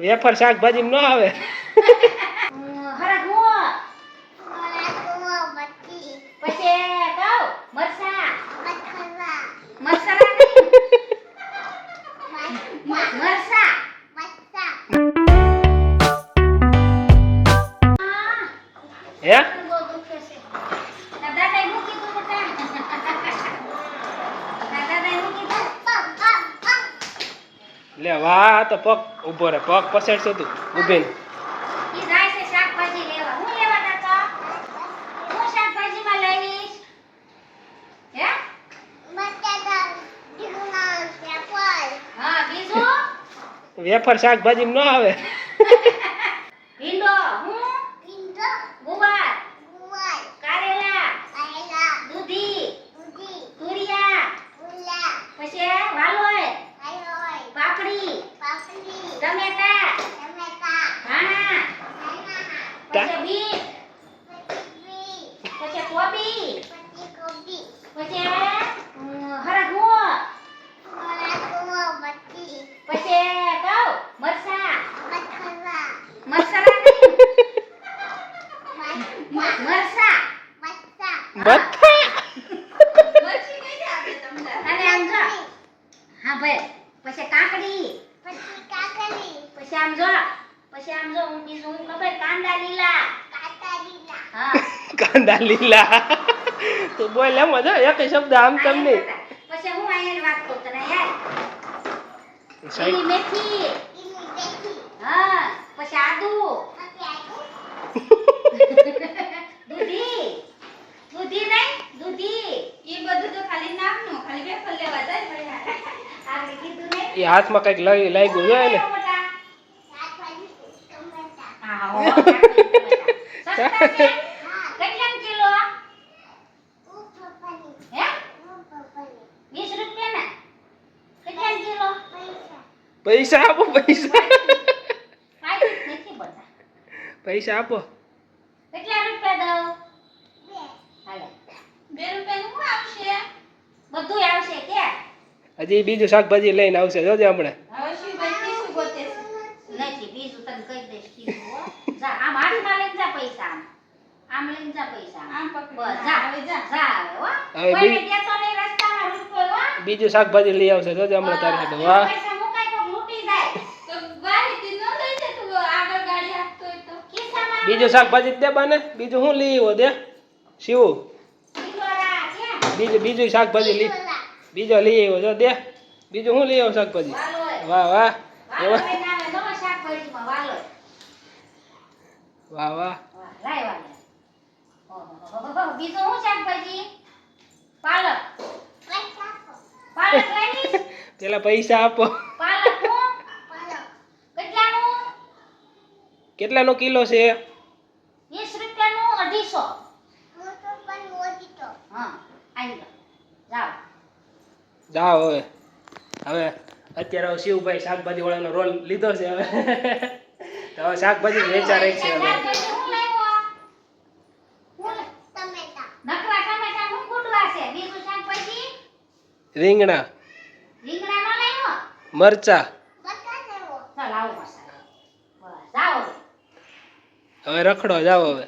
Wafer શાકભાજી ન આવે. લે વાહ તો પગ ઊભો રે પગ પસેડશે તું બીજું? વેફર શાકભાજી ન આવે. પછી બીટ. પછી કોબી. પછી અમ, હરગવો. પછી કહું મરસા. મરસા નહીં. મરસા. બધા અને આમ જો. હા ભાઈ પછી કાકડી પછી આમ જો પછી આમ જો હું બીજું હું ખબર કાંદા લીલા હા કાંદા લીલા તું બોલ એમ જ એક શબ્દ આમ તેમ નહીં પછી હું અહીંયા વાત કરું તને યાર લીલી મેથી. હા પછી આદુ. દૂધી. દૂધી નહીં દૂધી. એ બધું તો ખાલી નામનું ખાલી વેફર લેવા જાય ભાઈ. આગળ કીધું નહીં એ હાથમાં કંઈક લઈ લાગ્યું જોઈએ ને મોટા હા હો સસ્તા છે કેટલા કિલો હે 20 રૂપિયા ને કેટલા કિલો પૈસા આપો પૈસા. પૈસા આપો. કેટલા રૂપિયા દઉં? બે રૂપિયા નું આવશે? બધું આવશે કે? હજી બીજું શાકભાજી લઈને આવશે જોજે હમણાં. બીજું શાકભાજી લઈ આવશે જોજે હમણાં તારે. વાહ બીજું શાકભાજી દે બાને. બીજું શું લઈ આવ્યો દે. શિવું. બીજું બીજું શાકભાજી લઈ બીજો લઈ આવ્યો જો દે. બીજું શું લઈ આવ્યો શાકભાજી? વાહ વાહ. વાહ વાહ. વાહ, લાય વાલોય ઓહોહોહો. બીજું શું શાકભાજી? પાલક. પાલક પેલા પૈસા આપો પાલક હું કેટલાનું કેટલાનો કિલો છે? વીસ રૂપિયાનું અઢીસો. હા આવી જાઓ જાઓ. જાઓ હવે. હવે અત્યારે શિવભાઈ શાકભાજી વાળાનો રોલ લીધો છે હવે. તો હવે શાકભાજી વેચા રહી છે હવે. રીંગણા હું લાવ્યો? હું લા- નકરા ટમેટા હું કૂટવા છે બીજું શાકભાજી રીંગણા રીંગણા નો લાવ્યો મરચા ચાલ આવો મસાલા બસ જાઓ હવે રખડો જાઓ હવે.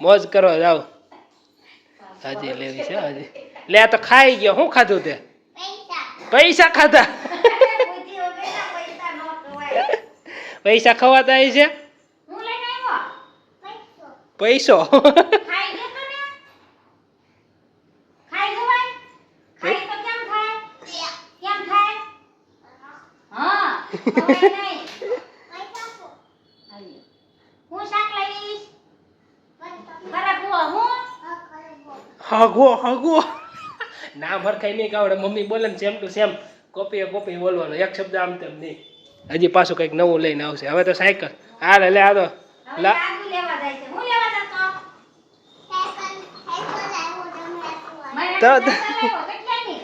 મોજ કરો જાઓ. હાજી લેવી છે હાજી. લે તો ખાઈ ગયો. શું ખાધું તે? પૈસા ખાધા. પૈસા. ખવાતા આવી છે? પૈસો ખાઈ ગયો તો ને ખાઈ જવાય ખાઈ તો કેમ ખાય કેમ ખાય હા ખવાય નહીં હાલ્યો. હું શાક લઈશ બરાબર હું હગવો હગવો નામ ભરખાઈ નહીં આવડે. મમ્મી બોલે ને સેમ ટુ સેમ કોપીએ કોપી બોલવાનો. એક શબ્દ આમ તેમ નહીં. હજી પાછું કંઈક નવું લઈને આવશે. હવે તો સાયકલ. હાલે લે આ તો. લા. આદુ લેવા જાય છે. હું લેવા જતો? મને તો-. કેટલાની?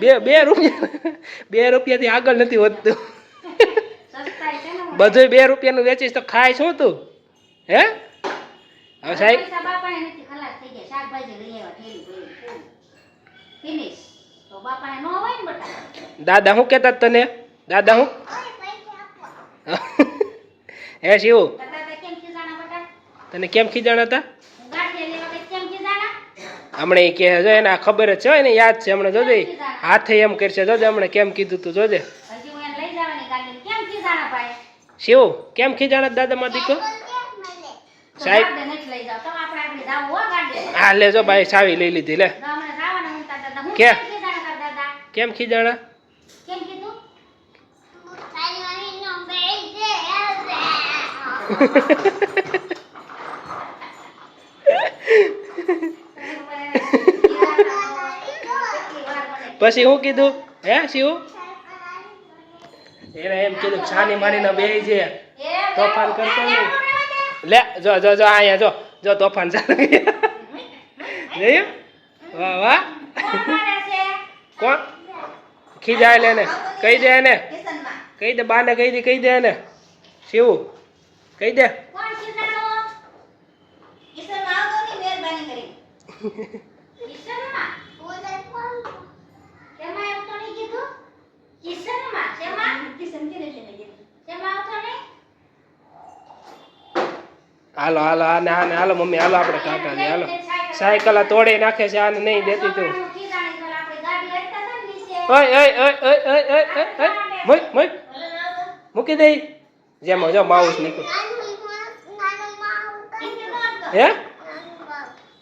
બે બે રૂપિયા. બે રૂપિયાથી આગળ નથી વધતું. સસ્તાઈ છે ને હું બધું બે રૂપિયાનું વેચીશ તો ખાય શું તું. હે? હવે સાહેબ દાદા શું કેતા તને? દાદા હું? હે શિવ? તને કેમ ખીજાણા હતા? હમણાં એ કહે જો એને ખબર જ છે એને યાદ છે હમણાં જોજે. હાથે એમ કરશે જોજે હમણાં કેમ કીધું તું જોજે. શિવ કેમ ખીજાણા દાદા માં દીકો? સાહેબ હા લેજો ભાઈ સાવી લઈ લીધી લે. કે? કેમ ખીજાણા કેમ ખીજાણા? કીધું? પછી શું કીધું? હે શિવ? એને એમ કીધું છાની મારીને બે છે. તોફાન કરતો નહીં. લે જો જો જો અહીંયા જો. જો તોફાન ચાલુ. જોયું વાહ વાહ. કોણ? ખીજાય લે ને. કહી દે એને. કહી દે, બાને કહી દે કહી દે એને. શિવ, કહી દે. હાલો હાલો, આને આને, હાલો, મમ્મી, હાલો, આપણે કાકા હાલો. સાયકલ તોડી નાખે છે, આને નહીં દેતી તું. ઓય ઓય ઓય ઓય ઓય ઓય ઓય ઓય. મુક મુક. મૂકી દે. જેમ જો માઉસ નીકળ. હે?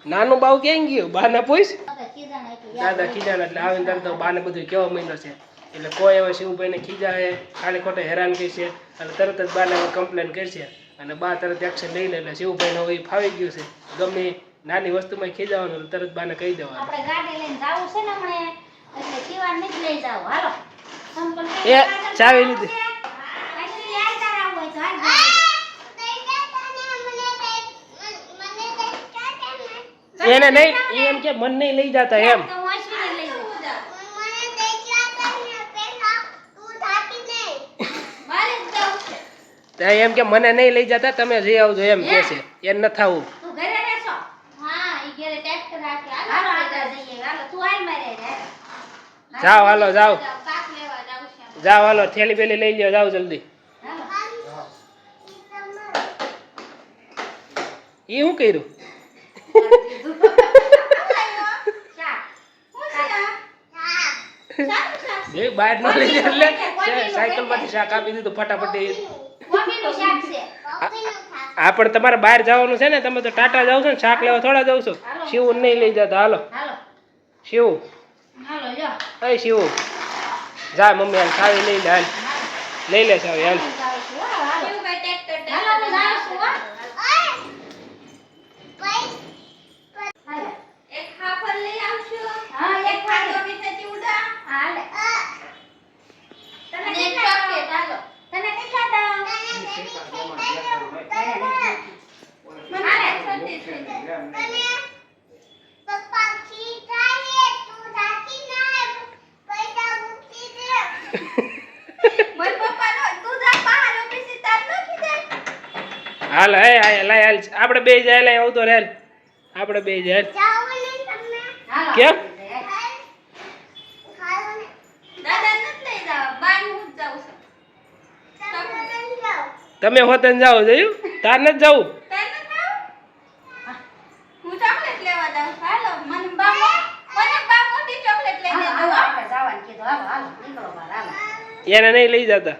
નાનું બાવ ક્યાં ગયું? બાને પૂછ. દાદા ખીજાણા એટલે આવીને તરત બાને બધું કેવા મહિનો છે. એટલે કોઈ હવે શિવભાઈને ખીજાય, ખાલી ખોટે હેરાન કરશે અને તરત જ બાને કમ્પ્લેન કરશે. અને બા તરત એક્શન લઈ લે એટલે શિવભાઈને હવે ફાવી ગયું છે. ગમે નાની વસ્તુમાં ખીજાવાનું તરત બાને કહી દેવાનું. આપણે ગાડી લઈને જવું છે ને હમણે. એ ચાવી લીધી એને નહીં એમ કે મન નહીં લઈ જતા એમ. એમ કે મને નહીં લઈ જતા તમે જઈ આવજો એમ કે છે. એ ન થવું. ઘરે રહેશો? ઘરે ટેક્ટ રાખે. હાલો આગળ જઈએ. હાલો તું આઈ મારે જાઓ હાલો જાઓ. જાઓ હાલો થેલી પેલી લઈ લ્યો જાઓ જલ્દી. એ શું કર્યું? શાક. બહાર ન લઈ એટલે સાયકલમાંથી શાક આપી દીધું ફટાફટ શાક પણ તમારે બહાર જવાનું છે ને તમે તો ટાટા જાવ છો ને શાક લેવા થોડા જાવ છો. શિવ નહીં લઈ જતા હાલો. શિવ. અય શિવ જા મમ્મી હાલ સાવી લઈ લે હાલ લઈ લે સાવી હાલો હાલ હે લાય હાલ આપણે બે જાય લાય આવતો રે આપણે બે જાય કેમ? તમે હોતે જાઓ જોયું? તાર નથી જવું? એને નહીં લઈ જતા.